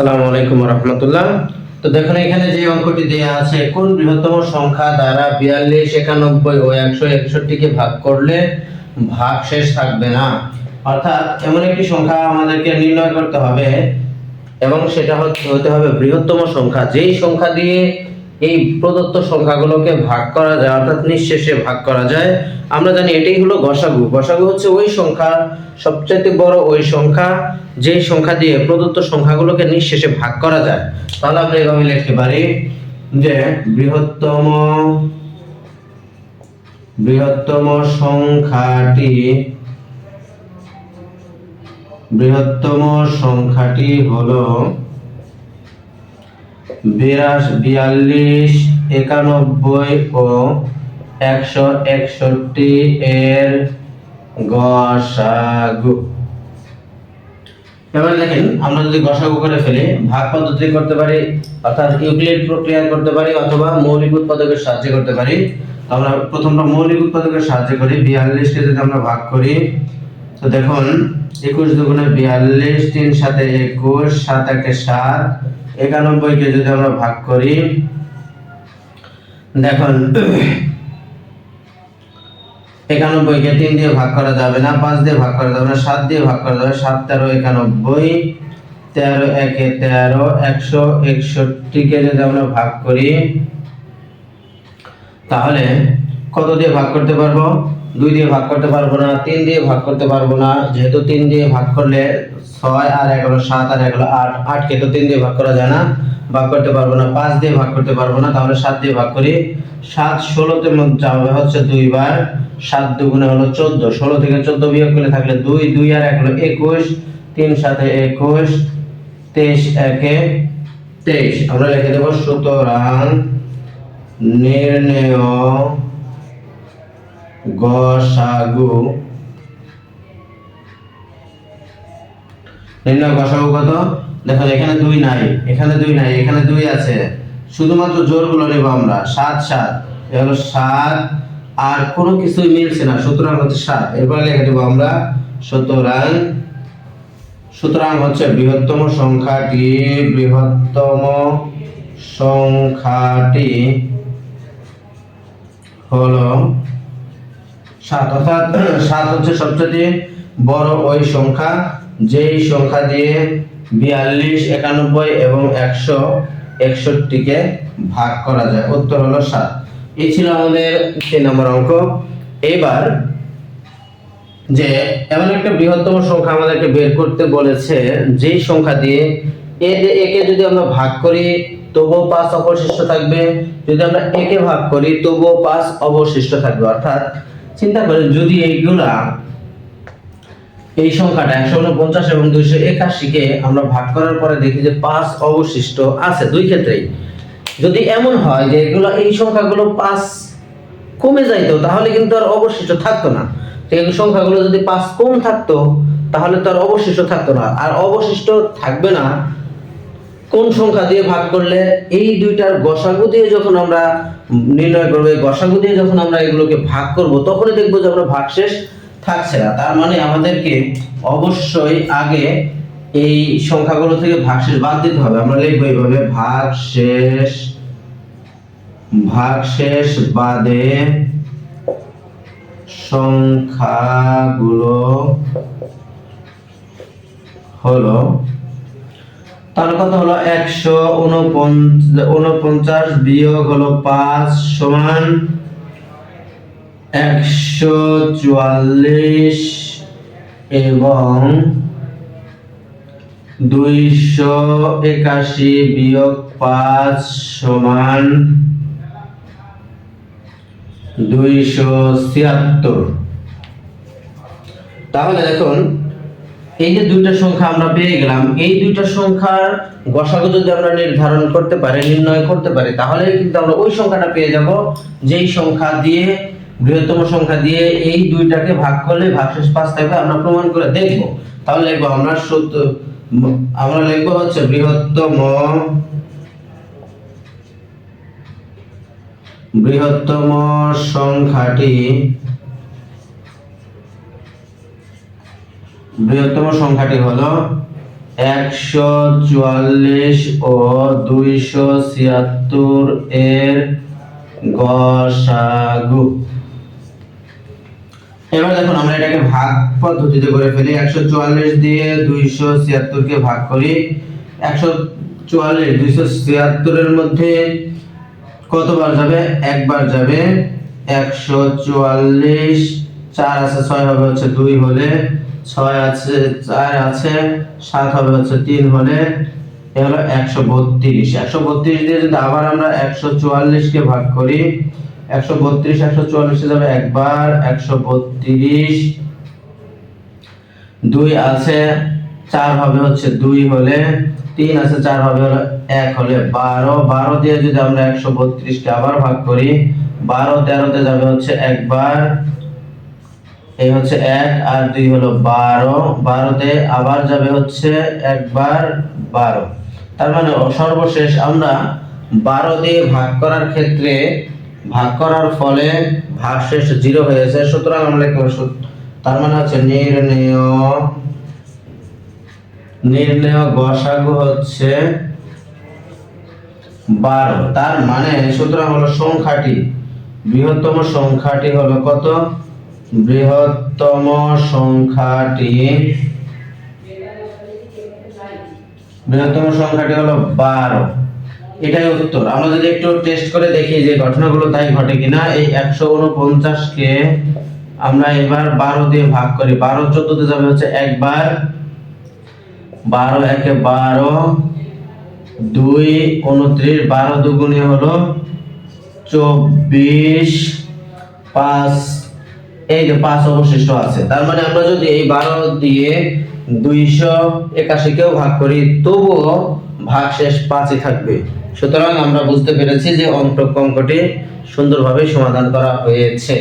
আসসালামু আলাইকুম রহমতুল্লাহ। তো দেখুন, এখানে যে অঙ্কটি দেওয়া আছে, কোন বৃহত্তম সংখ্যা দ্বারা বিয়াল্লিশ, একানব্বই ও একশো একষট্টিকে ভাগ করলে ভাগ শেষ থাকবে না? অর্থাৎ এমন একটি সংখ্যা আমাদেরকে নির্ণয় করতে হবে এবং সেটা হতে হবে বৃহত্তম সংখ্যা। যেই সংখ্যা দিয়ে এই প্রদত্ত সংখ্যাগুলোকে ভাগ করা যায়, অর্থাৎ নিঃশেষে ভাগ করা যায়। আমরা জানি এটাই হলো গসাগু। গসাগু হচ্ছে ওই সংখ্যা সবচেয়ে বড় ওই সংখ্যা, যে সংখ্যা দিয়ে প্রদত্ত সংখ্যাগুলোকে নিঃশেষে ভাগ করা যায়। তাহলে আমরা এভাবে লিখতে পারি যে বৃহত্তম বৃহত্তম সংখ্যাটি বৃহত্তম সংখ্যাটি হলো বিরাশ, বিয়াল্লিশ, একানব্বই ও একশো একষট্টি এর গসাগু। এবার দেখেন, আমরা যদি গসাগু করে ফেলি, ভাগ পদ্ধতি করতে পারি, অর্থাৎ ইউক্লিড প্রক্রিয়া করতে পারি অথবা মৌলিক উৎপাদকের সাহায্যে করতে পারি। আমরা প্রথমটা মৌলিক উৎপাদকের সাহায্যে করি, বিয়াল্লিশকে যদি আমরা ভাগ করি তো দেখুন, একুশ দুগুণে বিয়াল্লিশ, তিন সাথে একুশ, সাত একে সাত একানব্বইকে যদি আমরা ভাগ করি, দেখুন একানব্বইকে তিন দিয়ে ভাগ করা যাবে না, পাঁচ দিয়ে ভাগ করা যাবে না, সাত দিয়ে ভাগ করা যাবে সাত, তেরো, একানব্বই, তেরো, একে তেরো, একশো একষট্টিকে যদি আমরা ভাগ করি, তাহলে কত দিয়ে ভাগ করতে পারব? দুই দিয়ে ভাগ করতে পারব না, তিন দিয়ে ভাগ করতে পারব না। যেহেতু তিন দিয়ে ভাগ করলে ছয় আর এক হলো সাত আর এক হলো আট, আটকে তো তিন দিয়ে ভাগ করা যায় না। ভাগ করতে পারব না, পাঁচ দিয়ে ভাগ করতে পারব না, তাহলে সাত দিয়ে ভাগ করি। সাত ষোলোতে যাবে হচ্ছে দুইবার সাত দুগুণে হলো চোদ্দ। ষোলো থেকে চোদ্দ বিয়োগ করলে থাকলে দুই দুই আর এক হলো একুশ, তিন সাথে একুশ, তেইশ একে তেইশ। আমরা লিখে দেবো, সুতরাং নির্ণয় গসাগু। নির্ণয় গসাগু কত? দেখো এখানে দুই নাই, এখানে দুই নাই, এখানে দুই আছে। শুধুমাত্র নেব আমরা, সাত সাত। হলো সাত, আর কোনো কিছুই মিলছে না, সুতরাং হচ্ছে সাত। এরপর দেবো আমরা, সুতরাং সুতরাং হচ্ছে বৃহত্তম সংখ্যাটি বৃহত্তম সংখ্যাটি হলো সাত, অর্থাৎ, সাত হচ্ছে সবচেয়ে বড় ওই সংখ্যা। যেই সংখ্যা দিয়ে বিয়াল্লিশ, একানব্বই এবং একশো একষট্টিকে ভাগ করা যায়। উত্তর হলো সাত। এই ছিল আমাদের তিন নম্বর অঙ্ক। এবার যে এমন একটা বৃহত্তম সংখ্যা আমাদেরকে বের করতে বলেছে, যেই সংখ্যা দিয়ে এ একে যদি আমরা ভাগ করি, তবুও পাঁচ অবশিষ্ট থাকবে। যদি আমরা একে ভাগ করি, তবুও পাঁচ অবশিষ্ট থাকবে। অর্থাৎ চিন্তা করেন যদি এইগুলা এই সংখ্যাটা একশো উনপঞ্চাশ এবং দুইশো একাশিকে আমরা ভাগ করার পরে দেখি যে পাঁচ অবশিষ্ট আছে দুই ক্ষেত্রেই। যদি এমন হয় যে এগুলো এই সংখ্যাগুলো পাঁচ কমে যাইতো, তাহলে কিন্তু আর অবশিষ্ট থাকতো না। এই সংখ্যাগুলো যদি পাঁচ কম থাকতো, তাহলে তো আর অবশিষ্ট থাকতো না। আর অবশিষ্ট থাকবে না কোন সংখ্যা দিয়ে ভাগ করলে এই দুইটার গসাগু দিয়ে যখন আমরা নির্ণয় করব, এই গসাগু দিয়ে যখন আমরা এগুলোকে ভাগ করব, তখনই দেখব যে আমরা ভাগ শেষ থাকছে না। তার মানে আমাদেরকে অবশ্যই আগে এই সংখ্যাগুলো থেকে ভাগশেষ বাদ দিতে হবে। আমরা লিখব এইভাবে, ভাগশেষ ভাগশেষ বাদে সংখ্যাগুলো হলো তাহলে কত হলো একশো উনপঞ্চাশ বিয়োগ হলো পাঁচ সমান একশো চুয়াল্লিশ এবং দুইশো একাশি বিয়োগ পাঁচ সমান দুইশো ছিয়াত্তর। তাহলে দেখুন এই যে দুইটা সংখ্যা আমরা পেয়ে গেলাম, এই দুইটা সংখ্যার গসাগু যদি আমরা নির্ধারণ করতে পারি, নির্ণয় করতে পারি, তাহলে কিন্তু আমরা ওই সংখ্যাটা পেয়ে যাব, যেই সংখ্যা দিয়ে, বৃহত্তম সংখ্যা দিয়ে এই দুইটাকে ভাগ করলে ভাগশেষ পাঁচ থাকবে, আমরা প্রমাণ করে দেখব। তাহলে লিখব আমরা সত্য, আমরা লিখব হচ্ছে বৃহত্তম বৃহত্তম সংখ্যাটি বৃহত্তম সংখ্যাটি হলো একশো চুয়াল্লিশ ও দুইশো ছিয়াত্তর এর গসাগু এবার দেখুন, আমরা এটাকে ভাগ পদ্ধতিতে করে ফেলি। একশো চুয়াল্লিশ দিয়ে দুইশো ছিয়াত্তরকে ভাগ করি। একশো চুয়াল্লিশ, দুইশো ছিয়াত্তরের মধ্যে কতবার যাবে? একবার যাবে। একশো চুয়াল্লিশ চার আছে ছয় হবে হচ্ছে দুই হলে, ছয় আছে, চার আছে, সাত হবে হচ্ছে তিন হলে, এ হলো একশো বত্রিশ। একশো বত্রিশ দিয়ে যদি আবার আমরা একশো চুয়াল্লিশকে ভাগ করি, একশো বত্রিশ, একশো চুয়াল্লিশে যাবে একবার, একশো বত্রিশ, দুই আছে, চার হবে হচ্ছে দুই হলে, তিন আছে, চার হবে হলো এক হলে বারো। বারো দিয়ে যদি আমরা একশো বত্রিশকে আবার ভাগ করি, বারো তেরোতে যাবে হচ্ছে একবার এই হচ্ছে এক আর দুই হলো বারো। বারোতে আবার যাবে হচ্ছে একবার বারো। তার মানে সর্বশেষ আমরা বারো দিয়ে ভাগ করার ক্ষেত্রে ভাগ করার ফলে ভাগ ভাগশেষ জিরো হয়েছে। সুতরাং আমরা তার মানে হচ্ছে নির্ণয় নির্ণয় গসাগু হচ্ছে বারো। তার মানে সুতরাং হলো সংখ্যাটি, বৃহত্তম সংখ্যাটি হলো কত? বৃহত্তম সংখ্যাটি বৃহত্তম সংখ্যাটি হলো বারো। এটাই উত্তর। আমরা যদি একটু টেস্ট করে দেখি যে ঘটনাগুলো তাই ঘটে কিনা, এই একশো উনপঞ্চাশকে আমরা এবার বারো দিয়ে ভাগ করি। বারো চোদ্দতে যাবে হচ্ছে একবার। বারো একে বারো, দুই উনত্রিশ, বারো দুগুণে হলো চব্বিশ, পাঁচ এই যে পাঁচ অবশিষ্ট আছে, তার মানে আমরা যদি এই বারো দিয়ে দুইশো একাশিকেও ভাগ করি, তবুও ভাগ শেষ পাঁচই থাকবে। সুতরাং আমরা বুঝতে পেরেছি যে অঙ্ক অঙ্কটি সুন্দরভাবে সমাধান করা হয়েছে।